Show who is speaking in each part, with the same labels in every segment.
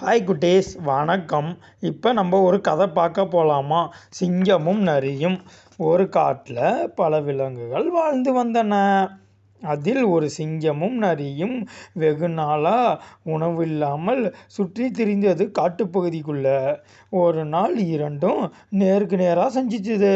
Speaker 1: Hi குட்டேஸ். வணக்கம். இப்போ நம்ம ஒரு கதை பார்க்க போகலாமா சிங்கமும் நரியும் ஒரு காட்டில் பல விலங்குகள் வாழ்ந்து வந்தன. அதில் ஒரு சிங்கமும் நரியும் வெகு நாளாக உணவில்லாமல் சுற்றி திரிந்தது காட்டுப்பகுதிக்குள்ளே ஒரு நாள் இரண்டும் நேருக்கு நேராக சந்திச்சுது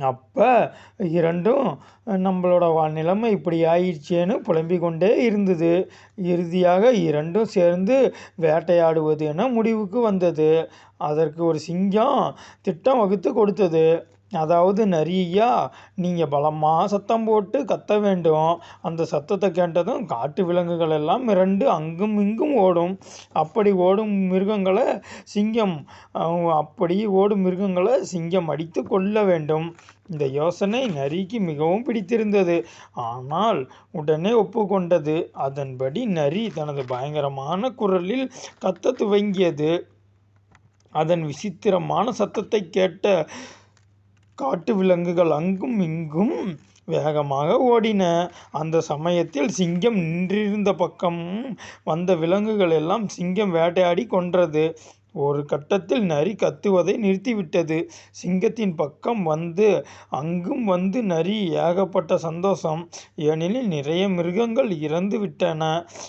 Speaker 1: அப்போ இரண்டும் நம்மளோட நிலைமை இப்படி ஆயிடுச்சேன்னு புலம்பிக் கொண்டே இருந்தது. இறுதியாக இரண்டும் சேர்ந்து வேட்டையாடுவது என முடிவுக்கு வந்தது. அதற்கு ஒரு சிங்கம் திட்டம் வகுத்து கொடுத்தது. அதாவது நரியா நீங்கள் பலமாக சத்தம் போட்டு கத்த வேண்டும். அந்த சத்தத்தை கேட்டதும் காட்டு விலங்குகள் எல்லாம் மிரண்டு அங்கும் இங்கும் ஓடும். அப்படி ஓடும் மிருகங்களை சிங்கம் அப்படி ஓடும் மிருகங்களை சிங்கம் அடித்து கொள்ள வேண்டும். இந்த யோசனை நரிக்கு மிகவும் பிடித்திருந்தது. ஆனால் உடனே ஒப்புக்கொண்டது. அதன்படி நரி தனது பயங்கரமான குரலில் கத்த துவங்கியது. அதன் விசித்திரமான சத்தத்தை கேட்ட காட்டு விலங்குகள் அங்கும் இங்கும் வேகமாக ஓடின. அந்த சமயத்தில் சிங்கம் நின்றிருந்த பக்கம் வந்த விலங்குகள் எல்லாம் சிங்கம் வேட்டையாடி கொன்றது. ஒரு கட்டத்தில் நரி கத்துவதை நிறுத்திவிட்டது. சிங்கத்தின் பக்கம் வந்து அங்கும் வந்து நரி ஏகப்பட்ட சந்தோஷம். ஏனெனில் நிறைய மிருகங்கள் இறந்து விட்டன.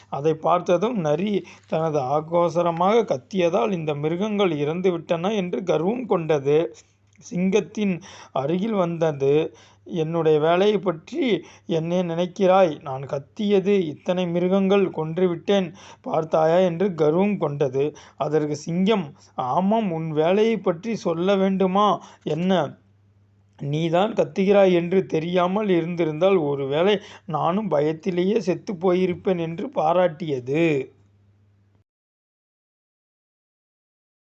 Speaker 1: அதை பார்த்ததும் நரி தனது ஆகோசரமாக கத்தியதால் இந்த மிருகங்கள் இறந்து விட்டன என்று கர்வம் கொண்டது. சிங்கத்தின் அருகில் வந்தது. என்னுடைய வேலையை பற்றி என்ன நினைக்கிறாய்? நான் கத்தியது இத்தனை மிருகங்கள் கொன்றுவிட்டேன் பார்த்தாயா? என்று கர்வம் கொண்டது. அதற்கு சிங்கம் ஆமாம் உன் வேலையை பற்றி சொல்ல வேண்டுமா? என்ன? நீதான் கத்துகிறாய் என்று தெரியாமல் இருந்திருந்தால் ஒருவேளை நானும் பயத்திலேயே செத்து போயிருப்பேன் என்று பாராட்டியது.